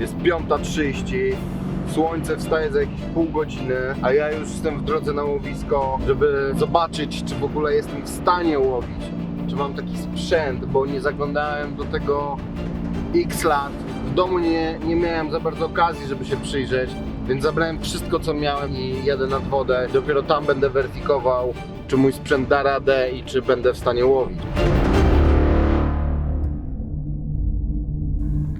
Jest 5.30, słońce wstaje za jakieś pół godziny, a ja już jestem w drodze na łowisko, żeby zobaczyć, czy w ogóle jestem w stanie łowić. Czy mam taki sprzęt, bo nie zaglądałem do tego x lat. W domu nie, nie miałem za bardzo okazji, żeby się przyjrzeć, więc zabrałem wszystko, co miałem i jadę nad wodę. Dopiero tam będę weryfikował, czy mój sprzęt da radę i czy będę w stanie łowić.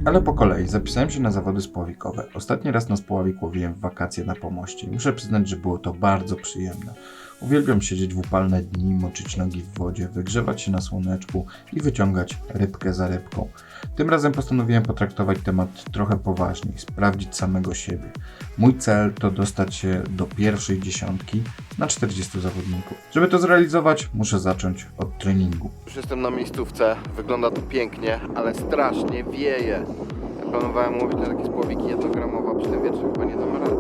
Ale po kolei zapisałem się na zawody spławikowe. Ostatni raz na spławik łowiłem w wakacje na pomoście i muszę przyznać, że było to bardzo przyjemne. Uwielbiam siedzieć w upalne dni, moczyć nogi w wodzie, wygrzewać się na słoneczku i wyciągać rybkę za rybką. Tym razem postanowiłem potraktować temat trochę poważniej, sprawdzić samego siebie. Mój cel to dostać się do pierwszej dziesiątki na 40 zawodników. Żeby to zrealizować, muszę zacząć od treningu. Już jestem na miejscówce, wygląda to pięknie, ale strasznie wieje. Ja planowałem łowić na takie spławiki jednogramowe, przy tym wietrze chyba nie dam rady.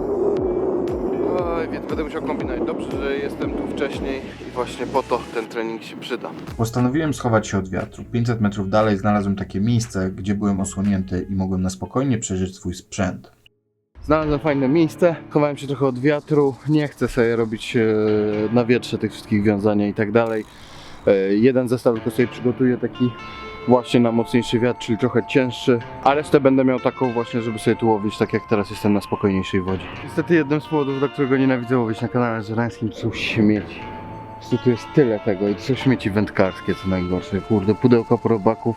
Oj, więc będę musiał kombinować. Dobrze, że jestem tu wcześniej i właśnie po to ten trening się przyda. Postanowiłem schować się od wiatru. 500 metrów dalej znalazłem takie miejsce, gdzie byłem osłonięty i mogłem na spokojnie przejrzeć swój sprzęt. Znalazłem fajne miejsce, chowałem się trochę od wiatru, nie chcę sobie robić e, na wietrze tych wszystkich wiązania i tak dalej. E, jeden zestaw tylko sobie przygotuję taki właśnie na mocniejszy wiatr, czyli trochę cięższy, a resztę będę miał taką właśnie, żeby sobie tu łowić, tak jak teraz jestem na spokojniejszej wodzie. Niestety jednym z powodów, dla którego nienawidzę łowić na kanale żerańskim są śmieci. Po tu jest tyle tego i to są śmieci wędkarskie, co najgorsze. Kurde, pudełka po robaków,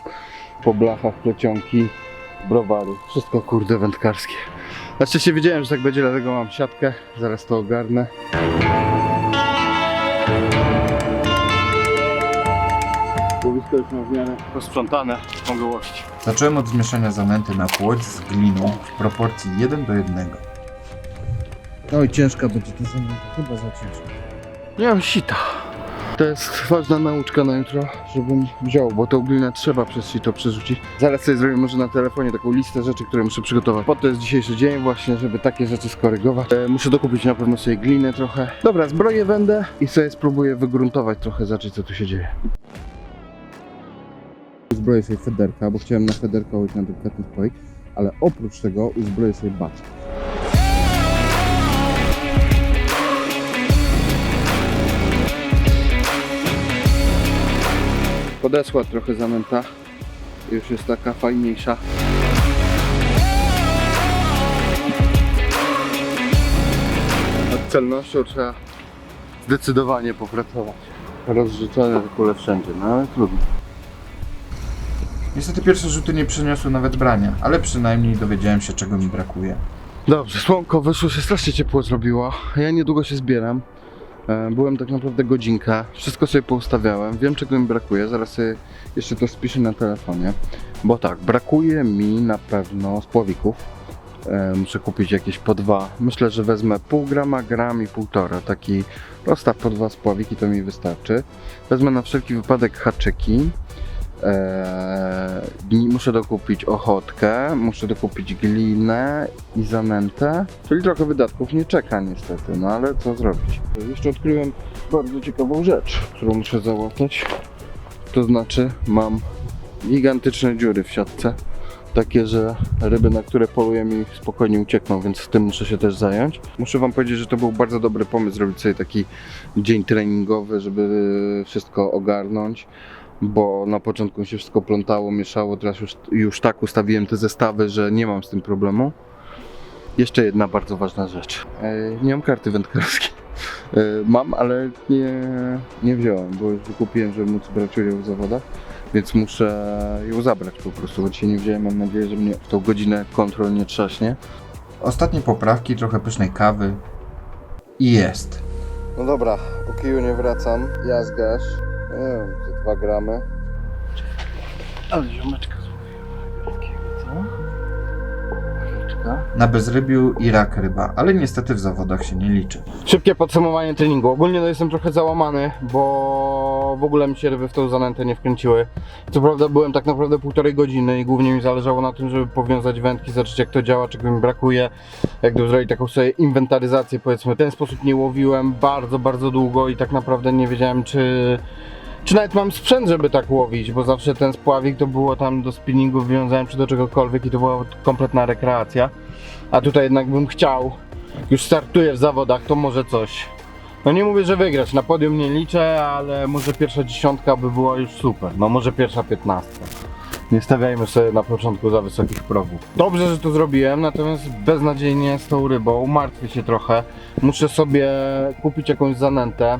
po blachach, plecionki, browary, wszystko kurde wędkarskie. Na szczęście wiedziałem, że tak będzie, dlatego mam siatkę. Zaraz to ogarnę. Łowisko już mam w miarę posprzątane. Łowić. Zacząłem od zmieszania zanęty na płoć z gliną w proporcji 1 do 1. Oj, ciężka będzie ta zanęta, chyba za ciężka. Nie mam sita. To jest ważna nauczka na jutro, żebym wziął, bo tą glinę trzeba przez sito przerzucić. Zaraz sobie zrobię może na telefonie taką listę rzeczy, które muszę przygotować. Po to jest dzisiejszy dzień właśnie, żeby takie rzeczy skorygować. E, muszę dokupić na pewno sobie gliny trochę. Dobra, zbroję będę i sobie spróbuję wygruntować trochę, zobaczyć co tu się dzieje. Uzbroję sobie federka, bo chciałem na federka łowić na delikatny spojek, ale oprócz tego uzbroję sobie baczkę. Podesła trochę zanęta. Już jest taka fajniejsza. Nad celnością trzeba zdecydowanie popracować. Rozrzucone te kule wszędzie, no ale trudno. Niestety pierwsze rzuty nie przyniosły nawet brania, ale przynajmniej dowiedziałem się czego mi brakuje. Dobrze, słonko wyszło się strasznie ciepło zrobiło. Ja niedługo się zbieram. E, Byłem tak naprawdę godzinkę. Wszystko sobie poustawiałem. Wiem czego mi brakuje. Zaraz sobie jeszcze to spiszę na telefonie. Bo tak, brakuje mi na pewno spławików. E, Muszę kupić jakieś po dwa. Myślę, że wezmę pół grama, gram i półtora. Taki rozstaw po dwa spławiki to mi wystarczy. Wezmę na wszelki wypadek haczyki. Eee, muszę dokupić ochotkę, muszę dokupić glinę i zanętę, czyli trochę wydatków nie czeka niestety, no ale co zrobić. Jeszcze odkryłem bardzo ciekawą rzecz, którą muszę załatać. To znaczy mam gigantyczne dziury w siatce, takie, że ryby, na które poluję mi spokojnie uciekną, więc tym muszę się też zająć. Muszę wam powiedzieć, że to był bardzo dobry pomysł zrobić sobie taki dzień treningowy, żeby wszystko ogarnąć bo na początku mi się wszystko plątało, mieszało, teraz już, już tak ustawiłem te zestawy, że nie mam z tym problemu. Jeszcze jedna bardzo ważna rzecz. E, nie mam karty wędkarskiej. E, mam, ale nie, nie wziąłem, bo już wykupiłem, żeby móc brać udział w zawodach, więc muszę ją zabrać po prostu, bo dzisiaj nie wziąłem. Mam nadzieję, że mnie w tą godzinę kontrol nie trzaśnie. Ostatnie poprawki, trochę pysznej kawy i jest. No dobra, o kiju nie wracam. Jazgasz. Nie wiem, 2 gramy. Ale ziomeczka złowiłem. Na bezrybiu i rak ryba, ale niestety w zawodach się nie liczy. Szybkie podsumowanie treningu. Ogólnie no jestem trochę załamany, bo w ogóle mi się ryby w tą zanętę nie wkręciły. Co prawda byłem tak naprawdę półtorej godziny i głównie mi zależało na tym, żeby powiązać wędki, zobaczyć jak to działa, czego mi brakuje, jak to zrobić taką sobie inwentaryzację powiedzmy. W ten sposób nie łowiłem bardzo, bardzo długo i tak naprawdę nie wiedziałem czy Czy nawet mam sprzęt, żeby tak łowić, bo zawsze ten spławik to było tam do spinningu wywiązałem czy do czegokolwiek i to była kompletna rekreacja. A tutaj jednak bym chciał, już startuję w zawodach, to może coś. No nie mówię, że wygrać, na podium nie liczę, ale może pierwsza dziesiątka by była już super. No może pierwsza piętnastka. Nie stawiajmy sobie na początku za wysokich progów. Dobrze, że to zrobiłem, natomiast beznadziejnie z tą rybą, martwię się trochę. Muszę sobie kupić jakąś zanętę.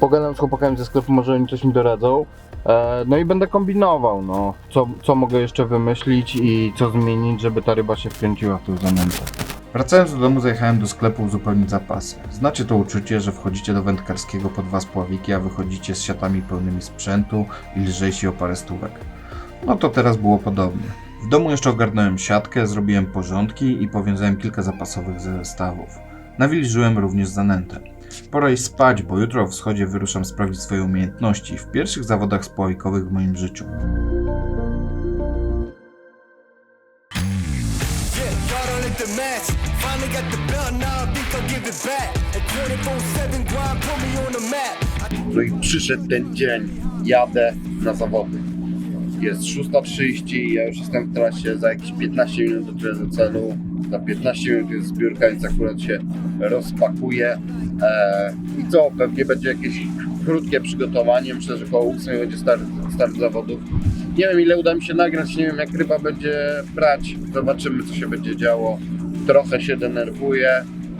Pogadam z chłopakami ze sklepu, może oni coś mi doradzą. E, No i będę kombinował, no, co, co mogę jeszcze wymyślić i co zmienić, żeby ta ryba się wkręciła w tą zanętę. Wracając do domu, zajechałem do sklepu uzupełnić zapasy. Znacie to uczucie, że wchodzicie do wędkarskiego po dwa spławiki, a wychodzicie z siatami pełnymi sprzętu i lżejsi o parę stówek. No to teraz było podobnie. W domu jeszcze ogarnąłem siatkę, zrobiłem porządki i powiązałem kilka zapasowych zestawów. Nawilżyłem również zanętę. Pora iść spać, bo jutro o wschodzie wyruszam sprawdzić swoje umiejętności w pierwszych zawodach spławikowych w moim życiu. Yeah, y'all don't let the match. Finally got the belt, now I think I'll give it back. At 24-7 grind, put me on the map. No i przyszedł ten dzień, jadę na zawody. Jest 6.30, ja już jestem w trasie, za jakieś 15 minut dotrę do celu. Za 15 minut jest zbiórka, więc akurat się rozpakuję. Eee, I co, pewnie będzie jakieś krótkie przygotowanie, myślę, że koło 8 będzie start, start zawodów. Nie wiem ile uda mi się nagrać, nie wiem jak ryba będzie brać, zobaczymy co się będzie działo. Trochę się denerwuję,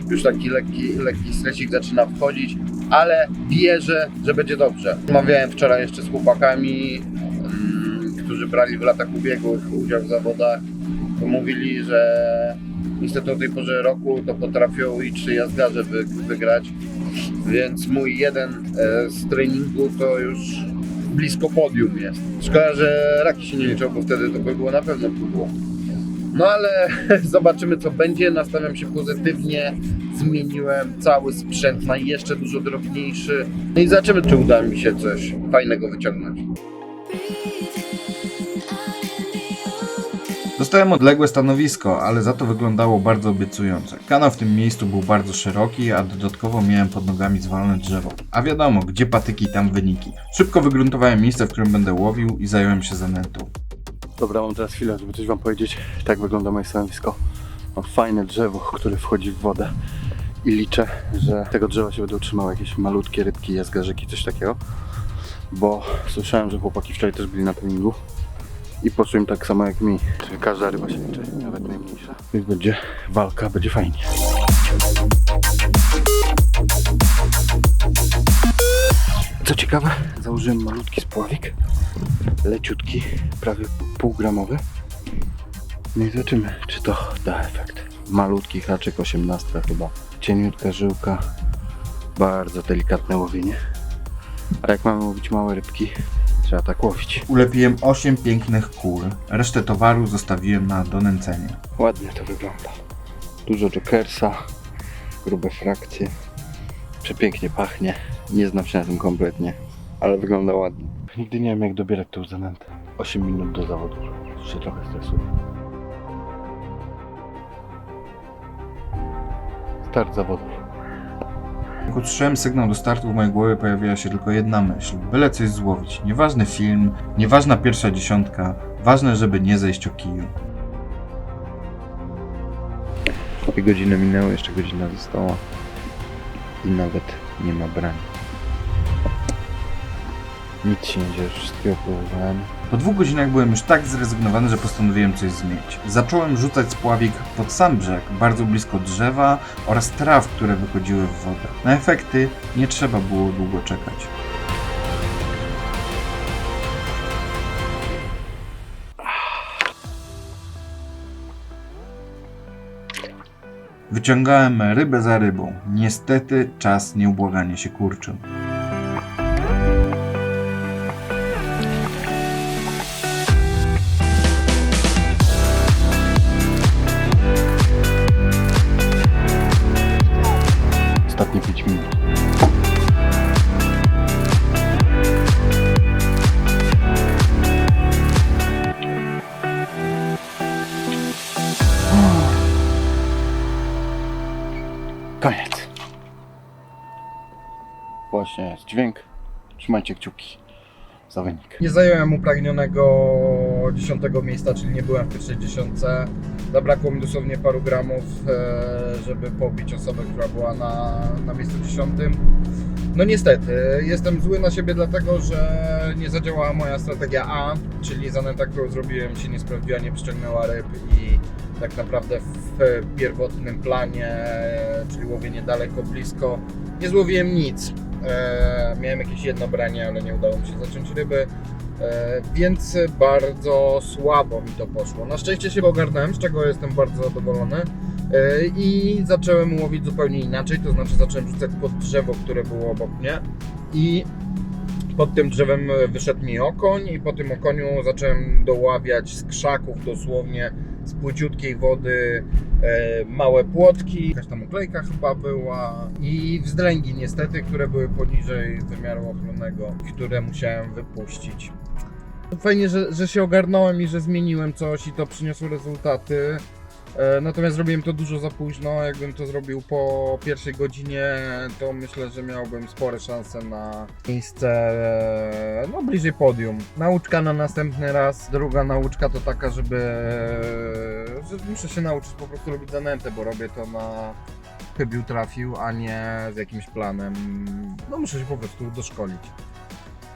już taki lekki, lekki stresik zaczyna wchodzić, ale wierzę, że będzie dobrze. Rozmawiałem wczoraj jeszcze z chłopakami, którzy brali w latach ubiegłych udział w zawodach. To mówili, że niestety o tej porze roku to potrafią i trzy jazgarze wy, wygrać. Więc mój jeden e, z treningu to już blisko podium jest. Szkoda, że raki się nie liczą, bo wtedy to by było na pewno pudło. No ale zobaczymy co będzie. Nastawiam się pozytywnie. Zmieniłem cały sprzęt na jeszcze dużo drobniejszy. No i zobaczymy, czy uda mi się coś fajnego wyciągnąć. Dostałem odległe stanowisko, ale za to wyglądało bardzo obiecująco. Kanał w tym miejscu był bardzo szeroki, a dodatkowo miałem pod nogami zwalone drzewo. A wiadomo, gdzie patyki, tam wyniki. Szybko wygruntowałem miejsce, w którym będę łowił i zająłem się zanętą. Dobra, mam teraz chwilę, żeby coś wam powiedzieć. Tak wygląda moje stanowisko. Mam fajne drzewo, które wchodzi w wodę. I liczę, że tego drzewa się będą trzymały jakieś malutkie rybki, jazgarzyki, coś takiego. Bo słyszałem, że chłopaki wczoraj też byli na treningu. I poszło im tak samo jak mi. Czyli każda ryba się liczy, nawet najmniejsza. Więc będzie walka, będzie fajnie. Co ciekawe, założyłem malutki spławik. Leciutki, prawie półgramowy. No i zobaczymy, czy to da efekt. Malutki haczyk, 18 chyba. Cieniutka żyłka. Bardzo delikatne łowienie. A jak mamy łowić małe rybki, trzeba tak łowić. Ulepiłem 8 pięknych kur. Resztę towaru zostawiłem na donęcenie. Ładnie to wygląda. Dużo jokersa, grube frakcje. Przepięknie pachnie. Nie znam się na tym kompletnie, ale wygląda ładnie. Nigdy nie wiem jak dobierać tą zanętę. 8 minut do zawodu. Się trochę stresuję. Start zawodów. Jak usłyszałem sygnał do startu w mojej głowie pojawiła się tylko jedna myśl. Byle coś złowić. Nieważny film, nieważna pierwsza dziesiątka. Ważne, żeby nie zejść o kiju. Dwie godziny minęły, jeszcze godzina została. I nawet nie ma brani. Nic się nie dzieje, wszystkiego próbowałem. Po dwóch godzinach byłem już tak zrezygnowany, że postanowiłem coś zmienić. Zacząłem rzucać spławik pod sam brzeg, bardzo blisko drzewa oraz traw, które wychodziły w wodę. Na efekty nie trzeba było długo czekać. Wyciągałem rybę za rybą. Niestety czas nieubłaganie się kurczył. Koniec. Właśnie jest dźwięk. Trzymajcie kciuki. za wynik. Nie zająłem upragnionego dziesiątego miejsca, czyli nie byłem w pierwszej dziesiątce. Zabrakło mi dosłownie paru gramów, e, żeby pobić osobę, która była na, na miejscu dziesiątym. No niestety, jestem zły na siebie dlatego, że nie zadziałała moja strategia A, czyli zanęta, którą zrobiłem się nie sprawdziła, nie przyciągnęła ryb i tak naprawdę w pierwotnym planie, czyli łowienie daleko, blisko, nie złowiłem nic. E, miałem jakieś jedno branie, ale nie udało mi się zacząć ryby. E, więc bardzo słabo mi to poszło. Na szczęście się ogarnąłem, z czego jestem bardzo zadowolony. E, I zacząłem łowić zupełnie inaczej, to znaczy zacząłem rzucać pod drzewo, które było obok mnie. I pod tym drzewem wyszedł mi okoń i po tym okoniu zacząłem doławiać z krzaków dosłownie z płyciutkiej wody e, małe płotki, jakaś tam uklejka chyba była i wzdręgi niestety, które były poniżej wymiaru ochronnego, które musiałem wypuścić. Fajnie, że, że się ogarnąłem i że zmieniłem coś i to przyniosło rezultaty. E, Natomiast zrobiłem to dużo za późno. Jakbym to zrobił po pierwszej godzinie, to myślę, że miałbym spore szanse na miejsce e, no, bliżej podium. Nauczka na następny raz. Druga nauczka to taka, żeby że muszę się nauczyć po prostu robić zanętę, bo robię to na chybił trafił, a nie z jakimś planem. No muszę się po prostu doszkolić.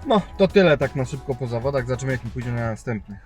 No, to tyle tak na szybko po zawodach. Zobaczymy jak mi pójdzie na następnych.